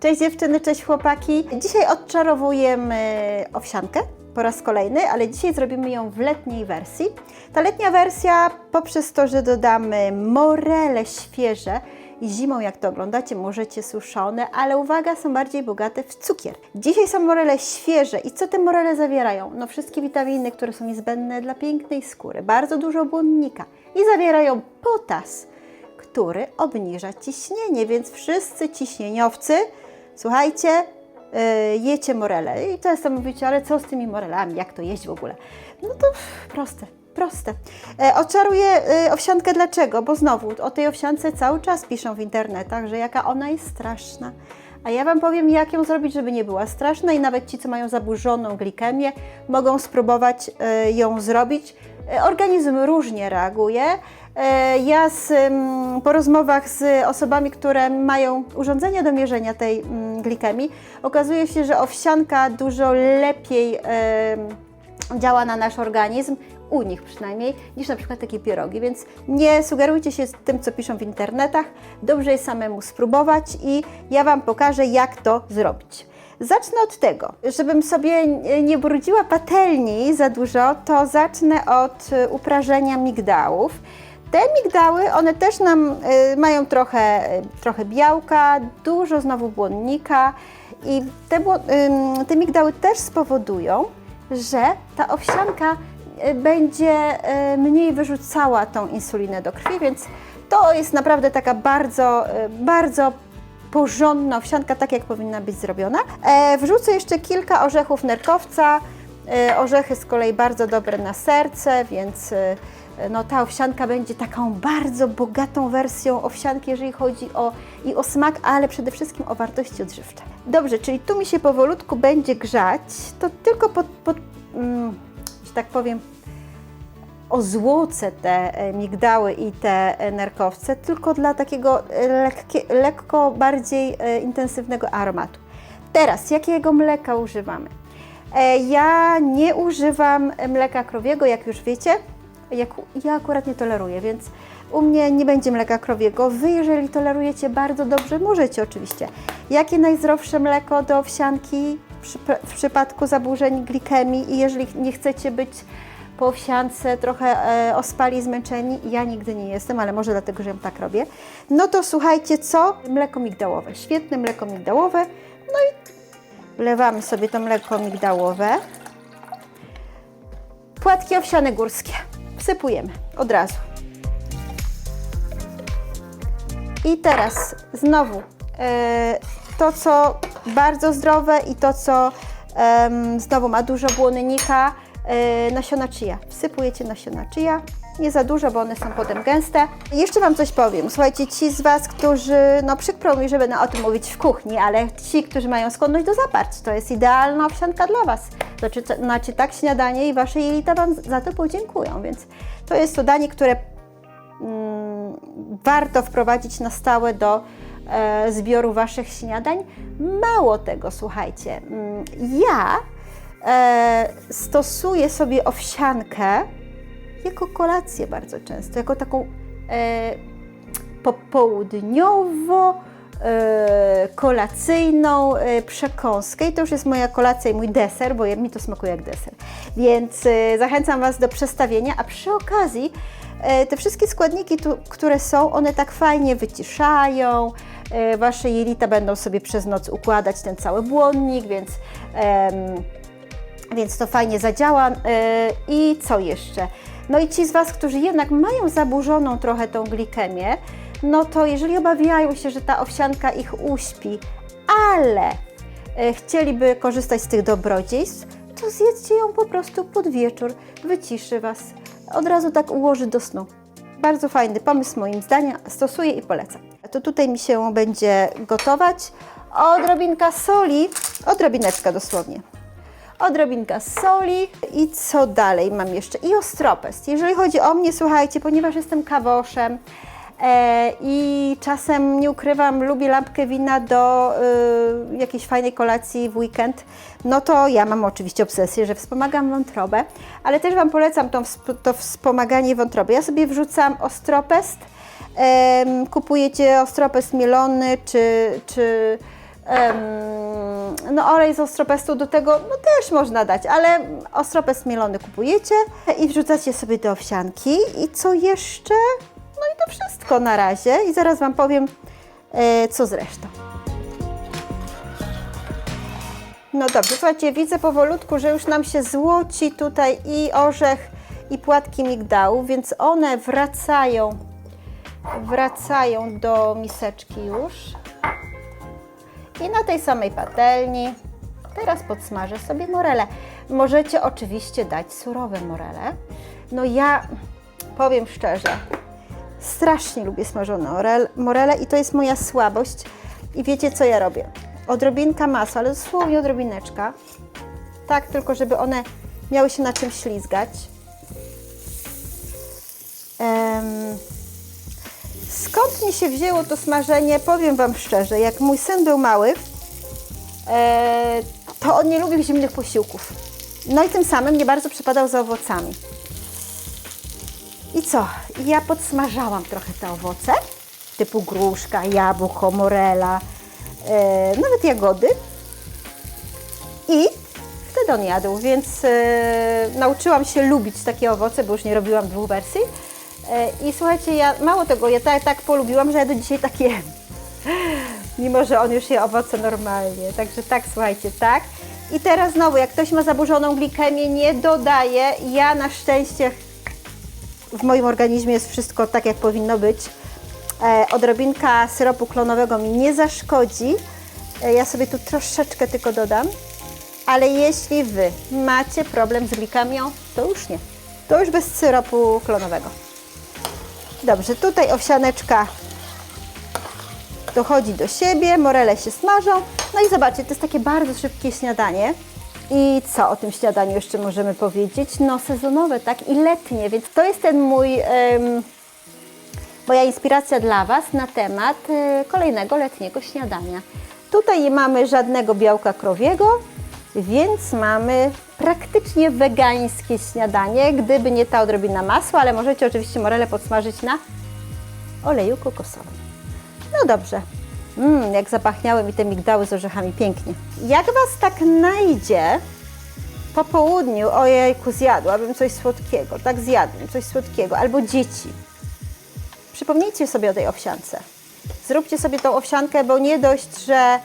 Cześć dziewczyny, cześć chłopaki. Dzisiaj odczarowujemy owsiankę po raz kolejny, ale dzisiaj zrobimy ją w letniej wersji. Ta letnia wersja poprzez to, że dodamy morele świeże i zimą, jak to oglądacie, możecie suszone, ale uwaga, są bardziej bogate w cukier. Dzisiaj są morele świeże i co te morele zawierają? No wszystkie witaminy, które są niezbędne dla pięknej skóry, bardzo dużo błonnika i zawierają potas, który obniża ciśnienie, więc wszyscy ciśnieniowcy, słuchajcie, yy, jecie morele. I często mówicie, ale co z tymi morelami, jak to jeść w ogóle? No to proste, proste. E, Oczaruję e, owsiankę dlaczego? Bo znowu o tej owsiance cały czas piszą w internetach, że jaka ona jest straszna. A ja Wam powiem, jak ją zrobić, żeby nie była straszna i nawet ci, co mają zaburzoną glikemię, mogą spróbować e, ją zrobić. E, Organizm różnie reaguje. E, Ja z, po rozmowach z osobami, które mają urządzenia do mierzenia tej mm, glikemii, okazuje się, że owsianka dużo lepiej działa na nasz organizm, u nich przynajmniej, niż na przykład takie pierogi, więc nie sugerujcie się z tym, co piszą w internetach. Dobrze jest samemu spróbować i ja Wam pokażę, jak to zrobić. Zacznę od tego, żebym sobie nie brudziła patelni za dużo, to zacznę od y, uprażenia migdałów. Te migdały, one też nam y, mają trochę, y, trochę białka, dużo znowu błonnika i te, ym, te migdały też spowodują, że ta owsianka y, będzie y, mniej wyrzucała tą insulinę do krwi, więc to jest naprawdę taka bardzo, y, bardzo porządna owsianka, tak jak powinna być zrobiona. E, wrzucę jeszcze kilka orzechów nerkowca. E, orzechy z kolei bardzo dobre na serce, więc no, ta owsianka będzie taką bardzo bogatą wersją owsianki, jeżeli chodzi o, i o smak, ale przede wszystkim o wartości odżywcze. Dobrze, czyli tu mi się powolutku będzie grzać, to tylko pod, pod mm, że tak powiem, ozłocę te e, migdały i te nerkowce tylko dla takiego lekkie, lekko bardziej e, intensywnego aromatu. Teraz, jakiego mleka używamy? E, Ja nie używam mleka krowiego, jak już wiecie. Jak, ja akurat nie toleruję, więc u mnie nie będzie mleka krowiego. Wy, jeżeli tolerujecie bardzo dobrze, możecie oczywiście. Jakie najzdrowsze mleko do owsianki w, przyp- w przypadku zaburzeń glikemii i jeżeli nie chcecie być po owsiance trochę e, ospali, zmęczeni. Ja nigdy nie jestem, ale może dlatego, że ją tak robię. No to słuchajcie, co? Mleko migdałowe. Świetne mleko migdałowe. No i wlewamy sobie to mleko migdałowe. Płatki owsiane górskie. Wsypujemy od razu. I teraz znowu e, to, co bardzo zdrowe i to, co znowu ma dużo błonnika, e, nasiona chia. Wsypujecie nasiona chia. Nie za dużo, bo one są potem gęste. Jeszcze Wam coś powiem. Słuchajcie, ci z Was, którzy, no przykro mi, że będę o tym mówić w kuchni, ale ci, którzy mają skłonność do zaparć, to jest idealna owsianka dla Was. Znaczy, znaczy tak śniadanie i Wasze jelita Wam za to podziękują, więc to jest to danie, które mm, warto wprowadzić na stałe do e, zbioru Waszych śniadań. Mało tego, słuchajcie, mm, ja e, stosuję sobie owsiankę jako kolację bardzo często, jako taką e, popołudniowo e, kolacyjną e, przekąskę i to już jest moja kolacja i mój deser, bo mi to smakuje jak deser. Więc e, zachęcam Was do przestawienia, a przy okazji e, te wszystkie składniki, tu, które są, one tak fajnie wyciszają, e, Wasze jelita będą sobie przez noc układać ten cały błonnik, więc em, więc to fajnie zadziała. Yy, I co jeszcze? No i ci z Was, którzy jednak mają zaburzoną trochę tą glikemię, no to jeżeli obawiają się, że ta owsianka ich uśpi, ale yy, chcieliby korzystać z tych dobrodziejstw, to zjedzcie ją po prostu pod wieczór, wyciszy Was, od razu tak ułoży do snu. Bardzo fajny pomysł moim zdaniem, stosuję i polecam. To tutaj mi się będzie gotować. Odrobinka soli, odrobineczka dosłownie odrobinka soli i co dalej mam jeszcze? I ostropest. Jeżeli chodzi o mnie, słuchajcie, ponieważ jestem kawoszem e, i czasem, nie ukrywam, lubię lampkę wina do y, jakiejś fajnej kolacji w weekend, no to ja mam oczywiście obsesję, że wspomagam wątrobę, ale też Wam polecam tą, to wspomaganie wątroby. Ja sobie wrzucam ostropest, kupujecie ostropest mielony czy, czy no olej z ostropestu do tego no też można dać, ale ostropest mielony kupujecie i wrzucacie sobie do owsianki. I co jeszcze? No i to wszystko na razie i zaraz Wam powiem, e, co z resztą. No dobrze, słuchajcie, widzę powolutku, że już nam się złoci tutaj i orzech, i płatki migdału, więc one wracają, wracają do miseczki już. I na tej samej patelni teraz podsmażę sobie morele. Możecie oczywiście dać surowe morele. No ja powiem szczerze, strasznie lubię smażone orel, morele i to jest moja słabość. I wiecie co ja robię? Odrobinka masła, ale dosłownie odrobineczka. Tak, tylko żeby one miały się na czym ślizgać. Em, skąd mi się wzięło to smażenie? Powiem Wam szczerze, jak mój syn był mały, e, to on nie lubił zimnych posiłków. No i tym samym nie bardzo przypadał za owocami. I co? Ja podsmażałam trochę te owoce, typu gruszka, jabłko, morela, e, nawet jagody. I wtedy on jadł, więc e, nauczyłam się lubić takie owoce, bo już nie robiłam dwóch wersji. E, I słuchajcie, ja mało tego, ja tak, tak polubiłam, że ja do dzisiaj tak jem. Mimo, że on już je owoce normalnie. Także tak, słuchajcie, tak. I teraz znowu, jak ktoś ma zaburzoną glikemię, nie dodaje. Ja na szczęście w moim organizmie jest wszystko tak, jak powinno być. E, odrobinka syropu klonowego mi nie zaszkodzi. E, ja sobie tu troszeczkę tylko dodam. Ale jeśli Wy macie problem z glikemią, to już nie. To już bez syropu klonowego. Dobrze, tutaj owsianeczka dochodzi do siebie, morele się smażą. No i zobaczcie, to jest takie bardzo szybkie śniadanie. I co o tym śniadaniu jeszcze możemy powiedzieć? No sezonowe, tak? I letnie, więc to jest ten mój, moja inspiracja dla Was na temat e, kolejnego letniego śniadania. Tutaj nie mamy żadnego białka krowiego, więc mamy praktycznie wegańskie śniadanie, gdyby nie ta odrobina masła, ale możecie oczywiście morele podsmażyć na oleju kokosowym. No dobrze. Mmm, jak zapachniały mi te migdały z orzechami, pięknie. Jak Was tak najdzie po południu, ojejku, zjadłabym coś słodkiego, tak zjadłem coś słodkiego, albo dzieci. Przypomnijcie sobie o tej owsiance. Zróbcie sobie tą owsiankę, bo nie dość, że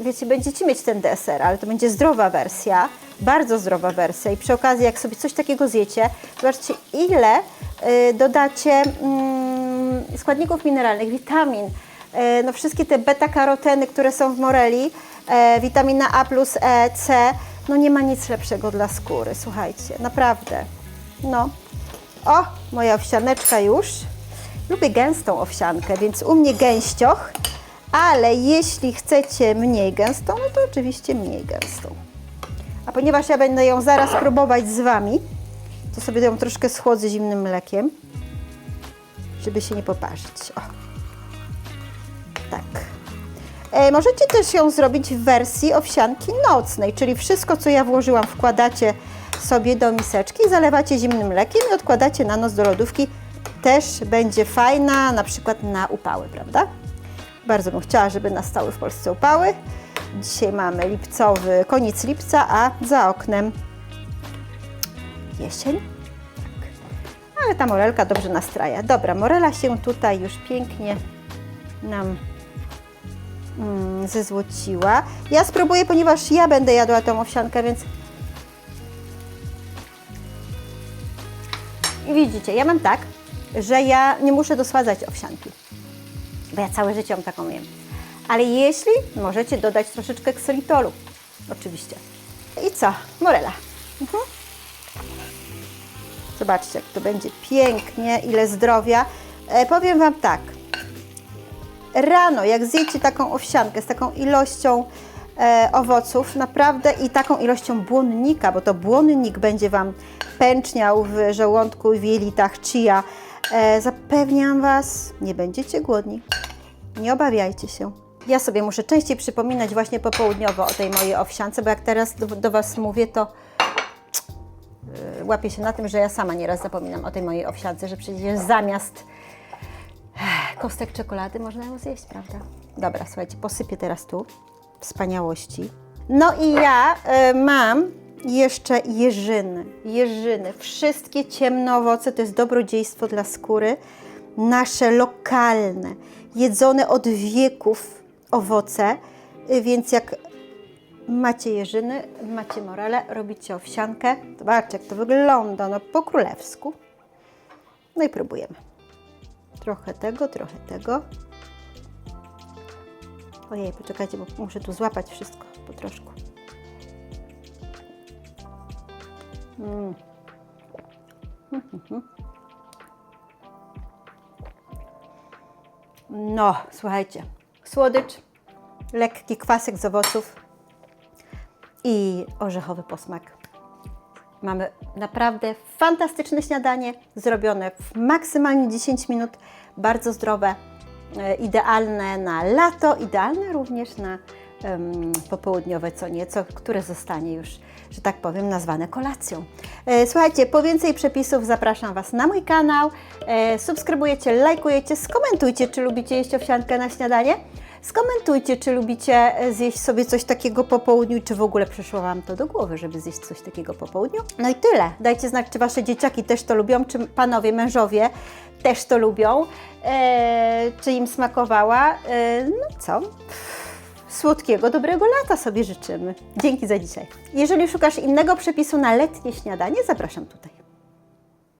wiecie, będziecie mieć ten deser, ale to będzie zdrowa wersja, bardzo zdrowa wersja i przy okazji, jak sobie coś takiego zjecie, zobaczcie ile e, dodacie mm, składników mineralnych, witamin, e, no wszystkie te beta-karoteny, które są w moreli, e, witamina A plus E, C, no nie ma nic lepszego dla skóry, słuchajcie, naprawdę. No. O, moja owsianeczka już. Lubię gęstą owsiankę, więc u mnie gęścioch, ale jeśli chcecie mniej gęstą, no to oczywiście mniej gęstą. A ponieważ ja będę ją zaraz próbować z Wami, to sobie ją troszkę schłodzę zimnym mlekiem, żeby się nie poparzyć. O. Tak. E, możecie też ją zrobić w wersji owsianki nocnej, czyli wszystko, co ja włożyłam, wkładacie sobie do miseczki, zalewacie zimnym mlekiem i odkładacie na noc do lodówki. Też będzie fajna, na przykład na upały, prawda? Bardzo bym chciała, żeby nastały w Polsce upały. Dzisiaj mamy lipcowy, koniec lipca, a za oknem jesień. Tak. Ale ta morelka dobrze nastraja. Dobra, morela się tutaj już pięknie nam mm, zezłociła. Ja spróbuję, ponieważ ja będę jadła tą owsiankę, więc I widzicie, ja mam tak, że ja nie muszę dosładzać owsianki, bo ja całe życie ją taką jem. Ale jeśli, możecie dodać troszeczkę ksylitolu, oczywiście. I co? Morela. Mhm. Zobaczcie, jak to będzie pięknie, ile zdrowia. E, powiem Wam tak, rano, jak zjecie taką owsiankę z taką ilością e, owoców, naprawdę i taką ilością błonnika, bo to błonnik będzie Wam pęczniał w żołądku w jelitach chia, e, zapewniam Was, nie będziecie głodni. Nie obawiajcie się. Ja sobie muszę częściej przypominać właśnie popołudniowo o tej mojej owsiance, bo jak teraz do, do Was mówię, to yy, łapię się na tym, że ja sama nieraz zapominam o tej mojej owsiance, że przecież zamiast kostek czekolady można ją zjeść, prawda? Dobra, słuchajcie, posypię teraz tu. Wspaniałości. No i ja y, mam jeszcze jeżyny. Jeżyny. Wszystkie ciemne owoce to jest dobrodziejstwo dla skóry. Nasze lokalne, jedzone od wieków owoce. Y, Więc jak macie jeżyny, macie morele, robicie owsiankę. Zobaczcie, jak to wygląda, no po królewsku. No i próbujemy. Trochę tego, trochę tego. Ojej, poczekajcie, bo muszę tu złapać wszystko po troszku. Mm. No, słuchajcie, słodycz, lekki kwasek z owoców i orzechowy posmak. Mamy naprawdę fantastyczne śniadanie, zrobione w maksymalnie 10 minut, bardzo zdrowe, e, idealne na lato, idealne również na popołudniowe co nieco, które zostanie już, że tak powiem, nazwane kolacją. E, Słuchajcie, po więcej przepisów zapraszam Was na mój kanał. E, Subskrybujecie, lajkujecie, skomentujcie, czy lubicie jeść owsiankę na śniadanie. Skomentujcie, czy lubicie e, zjeść sobie coś takiego po południu czy w ogóle przyszło Wam to do głowy, żeby zjeść coś takiego po południu. No i tyle. Dajcie znać, czy Wasze dzieciaki też to lubią, czy panowie, mężowie też to lubią, e, czy im smakowała. E, no co? Słodkiego, dobrego lata sobie życzymy. Dzięki za dzisiaj. Jeżeli szukasz innego przepisu na letnie śniadanie, zapraszam tutaj.